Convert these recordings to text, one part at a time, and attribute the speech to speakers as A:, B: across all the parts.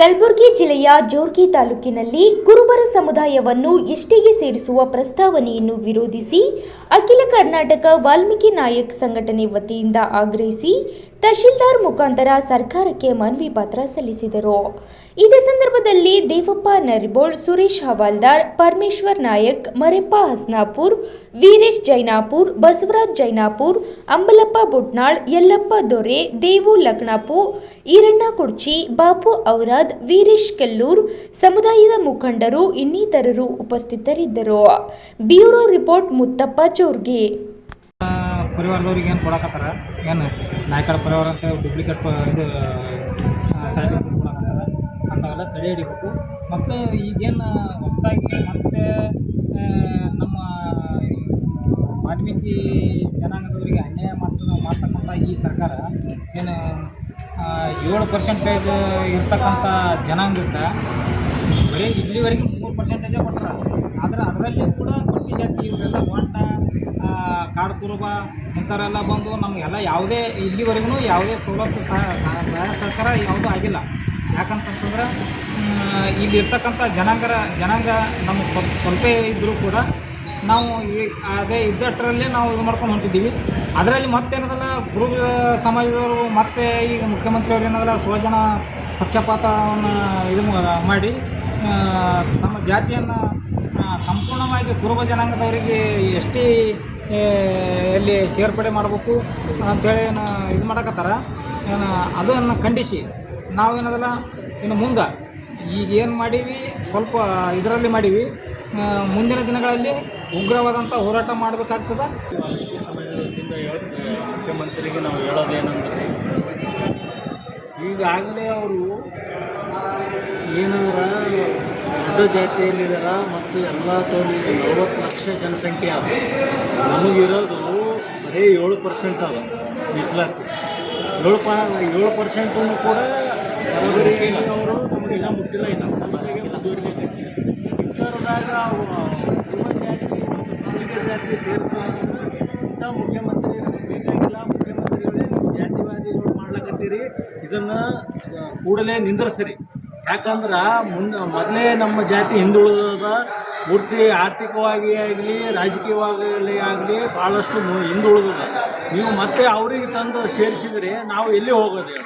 A: ಕಲಬುರಗಿ ಜಿಲ್ಲೆಯ ಜೋರ್ಗಿ ತಾಲೂಕಿನಲ್ಲಿ ಕುರುಬರ ಸಮುದಾಯವನ್ನು ಎಷ್ಟಿಗೆ ಸೇರಿಸುವ ಪ್ರಸ್ತಾವನೆಯನ್ನು ವಿರೋಧಿಸಿ ಅಖಿಲ ಕರ್ನಾಟಕ ವಾಲ್ಮೀಕಿ ನಾಯಕ್ ಸಂಘಟನೆ ವತಿಯಿಂದ ಆಗ್ರಹಿಸಿ ತಹಶೀಲ್ದಾರ್ ಮುಖಾಂತರ ಸರ್ಕಾರಕ್ಕೆ ಮನವಿ ಪತ್ರ ಸಲ್ಲಿಸಿದರು. ಇದೇ ಸಂದರ್ಭದಲ್ಲಿ ದೇವಪ್ಪ ನರಿಬೋಳ್, ಸುರೇಶ್ ಹವಾಲ್ದಾರ್, ಪರಮೇಶ್ವರ್ ನಾಯಕ್, ಮರೆಪ್ಪ ಹಸ್ನಾಪುರ್, ವೀರೇಶ್ ಜೈನಾಪುರ್, ಬಸವರಾಜ್ ಜೈನಾಪುರ್, ಅಂಬಲಪ್ಪ ಬುಟ್ನಾಳ್, ಯಲ್ಲಪ್ಪ ದೊರೆ, ದೇವು ಲಗ್ನಾಪು, ಈರಣ್ಣ ಕುಡ್ಚಿ, ಬಾಪು ಔರಾದ್, ವೀರೇಶ್ ಕೆಲ್ಲೂರ್, ಸಮುದಾಯದ ಮುಖಂಡರು ಇನ್ನಿತರರು ಉಪಸ್ಥಿತರಿದ್ದರು. Bureau report Muttappa Chorgi.
B: ಪರಿವಾರದವ್ರಿಗೆ ಏನು ಕೊಡಕತ್ತಾರ? ಏನು ನಾಯಕರ ಪರಿವಾರ ಅಂತ ಡೂಪ್ಲಿಕೇಟ್ ಇದು ಸರ್ಟಿಫಿಕೇಟ್ ಕೊಡಕತ್ತಾರ. ಅಂಥವೆಲ್ಲ ತಡೆ ಹಿಡಿಬೇಕು. ಮತ್ತು ಈಗೇನು ಹೊಸ್ದಾಗಿ ಮತ್ತೆ ನಮ್ಮ ವಾಲ್ಮೀಕಿ ಜನಾಂಗದವರಿಗೆ ಅನ್ಯಾಯ ಮಾಡ್ತಾ ಮಾಡ್ತಕ್ಕಂಥ ಈ ಸರ್ಕಾರ ಏನು ಏಳು ಪರ್ಸೆಂಟೇಜ್ ಇರ್ತಕ್ಕಂಥ ಜನಾಂಗಕ್ಕೆ ಬರೀ ಇಲ್ಲಿವರೆಗೆ ಮೂರು ಪರ್ಸೆಂಟೇಜೇ ಕೊಟ್ಟರೆ ಆದರೆ ಅದರಲ್ಲಿ ಕೂಡ ಕೊಟ್ಟಿ ಜಾತಿ ಇವರೆಲ್ಲ ಆ, ಕಾಡು ಕುರುಬ ಇಂಥವರೆಲ್ಲ ಬಂದು ನಮಗೆಲ್ಲ ಯಾವುದೇ ಇಲ್ಲಿವರೆಗೂ ಯಾವುದೇ ಸವಲತ್ತು ಸಹ ಸಹ- ಸಹಾಯ ಸಹಕಾರ ಯಾವುದೂ ಆಗಿಲ್ಲ. ಯಾಕಂತಂತಂದ್ರೆ ಇಲ್ಲಿರ್ತಕ್ಕಂಥ ಜನಾಂಗರ ಜನಾಂಗ ನಮಗೆ ಸ್ವಲ್ಪ ಸ್ವಲ್ಪ ಇದ್ದರೂ ಕೂಡ ನಾವು ಅದೇ ಇದ್ದಷ್ಟರಲ್ಲೇ ನಾವು ಇದು ಮಾಡ್ಕೊಂಡು ಹೊಂಟಿದ್ದೀವಿ. ಅದರಲ್ಲಿ ಮತ್ತೇನದಲ್ಲ, ಕುರುಬ ಸಮಾಜದವರು ಮತ್ತೆ ಈಗ ಮುಖ್ಯಮಂತ್ರಿಯವರು ಏನದಲ್ಲ, ಸ್ವಜನ ಪಕ್ಷಪಾತವನ್ನು ಇದು ಮಾಡಿ ನಮ್ಮ ಜಾತಿಯನ್ನು ಸಂಪೂರ್ಣವಾಗಿ ಕುರುಬ ಜನಾಂಗದವರಿಗೆ ಎಷ್ಟೇ ಎಲ್ಲಿ ಸೇರ್ಪಡೆ ಮಾಡಬೇಕು ಅಂಥೇಳಿ ಏನು ಇದು ಮಾಡಕತ್ತಾರ. ಏನು ಅದನ್ನು ಖಂಡಿಸಿ ನಾವೇನದಲ್ಲ ಇನ್ನು ಮುಂದೆ ಈಗ ಏನು ಮಾಡೀವಿ, ಸ್ವಲ್ಪ ಇದರಲ್ಲಿ ಮಾಡೀವಿ. ಮುಂದಿನ ದಿನಗಳಲ್ಲಿ ಉಗ್ರವಾದಂಥ ಹೋರಾಟ ಮಾಡಬೇಕಾಗ್ತದೆ.
C: ಮುಖ್ಯಮಂತ್ರಿಗೆ ನಾವು ಹೇಳೋದೇನಂದರೆ, ಈಗಾಗಲೇ ಅವರು ಏನಂದ್ರೆ ದೊಡ್ಡ ಜಾತಿಯಲ್ಲಿದಾರ ಮತ್ತು ಎಲ್ಲ ತೋಲಿ ನಲವತ್ತು ಲಕ್ಷ ಜನಸಂಖ್ಯೆ ಅದ. ನಮಗಿರೋದು ಬರೀ ಏಳು ಪರ್ಸೆಂಟ್ ಅದ ಮೀಸಲಾತಿ. ಏಳು ಪ, ಏಳು ಪರ್ಸೆಂಟನ್ನು ಕೂಡ ಅವರು ನಮಗೆ ಇನ್ನೂ ಮುಟ್ಟಿಲ್ಲ ಇಲ್ಲ ಅವು ಯುವ ಜಾತಿ ಮತ್ತು ನಾಗರಿಕ ಜಾತಿ ಸೇರಿಸೋದ್ರಿಂದ ಇಂಥ ಮುಖ್ಯಮಂತ್ರಿ ಬೇಕಾಗಿಲ್ಲ. ಮುಖ್ಯಮಂತ್ರಿಗಳೇ ನೀವು ಜಾತಿವಾದಿಗಳು ಮಾಡ್ಲಕತ್ತೀರಿ. ಇದನ್ನು ಕೂಡಲೇ ನಿಂದ್ರಿಸ್ರಿ. ಯಾಕಂದ್ರೆ ಮುಂದೆ ಮೊದಲೇ ನಮ್ಮ ಜಾತಿ ಹಿಂದುಳಿದ ಪೂರ್ತಿ ಆರ್ಥಿಕವಾಗಿ ಆಗಲಿ ರಾಜಕೀಯವಾಗಿ ಆಗಲಿ ಭಾಳಷ್ಟು ಹಿಂದುಳಿದ ನೀವು ಮತ್ತೆ ಅವರಿಗೆ ತಂದು ಸೇರಿಸಿದರೆ ನಾವು ಎಲ್ಲಿ ಹೋಗೋದು?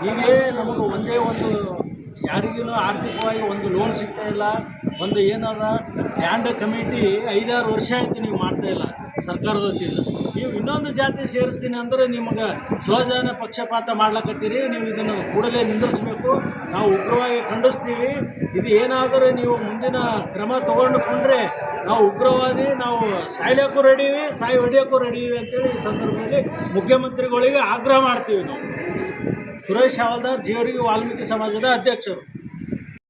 C: ಹೀಗೆ ನಮಗೆ ಒಂದೇ ಒಂದು ಯಾರಿಗೂ ಆರ್ಥಿಕವಾಗಿ ಒಂದು ಲೋನ್ ಸಿಗ್ತಾ ಇಲ್ಲ, ಒಂದು ಏನದ ಲ್ಯಾಂಡ್ ಕಮಿಟಿ ಐದಾರು ವರ್ಷ ಆಯಿತು ನೀವು ಮಾಡ್ತಾ ಇಲ್ಲ ಸರ್ಕಾರದ ವತಿಯಿಂದ ನೀವು ಇನ್ನೊಂದು ಜಾತಿ ಸೇರಿಸ್ತೀನಿ ಅಂದ್ರೆ ನಿಮಗೆ ಸ್ವಜನ ಪಕ್ಷಪಾತ ಮಾಡ್ಲಕತ್ತೀರಿ. ನೀವು ಇದನ್ನು ಕೂಡಲೇ ನಿಂದಿರಿಸ್ಬೇಕು ನಾವು ಉಗ್ರವಾಗಿ ಖಂಡಿಸ್ತೀವಿ. ಇದು ಏನಾದರೂ ನೀವು ಮುಂದಿನ ಕ್ರಮ ತಗೊಂಡುಕೊಂಡ್ರೆ ನಾವು ಉಗ್ರವಾದಿ, ನಾವು ಸಾಯ್ಲಕ್ಕೂ ರೆಡಿವಿ ಸಾಯಿ ಹೊಡಿಯೋಕ್ಕೂ ರೆಡಿವಿ ಅಂತೇಳಿ ಈ ಸಂದರ್ಭದಲ್ಲಿ ಮುಖ್ಯಮಂತ್ರಿಗಳಿಗೆ ಆಗ್ರಹ ಮಾಡ್ತೀವಿ ನಾವು. ಸುರೇಶ್ ಹವಾಲ್ದಾರ್ ಜಿಯವರಿಗೆ ವಾಲ್ಮೀಕಿ ಸಮಾಜದ ಅಧ್ಯಕ್ಷರು.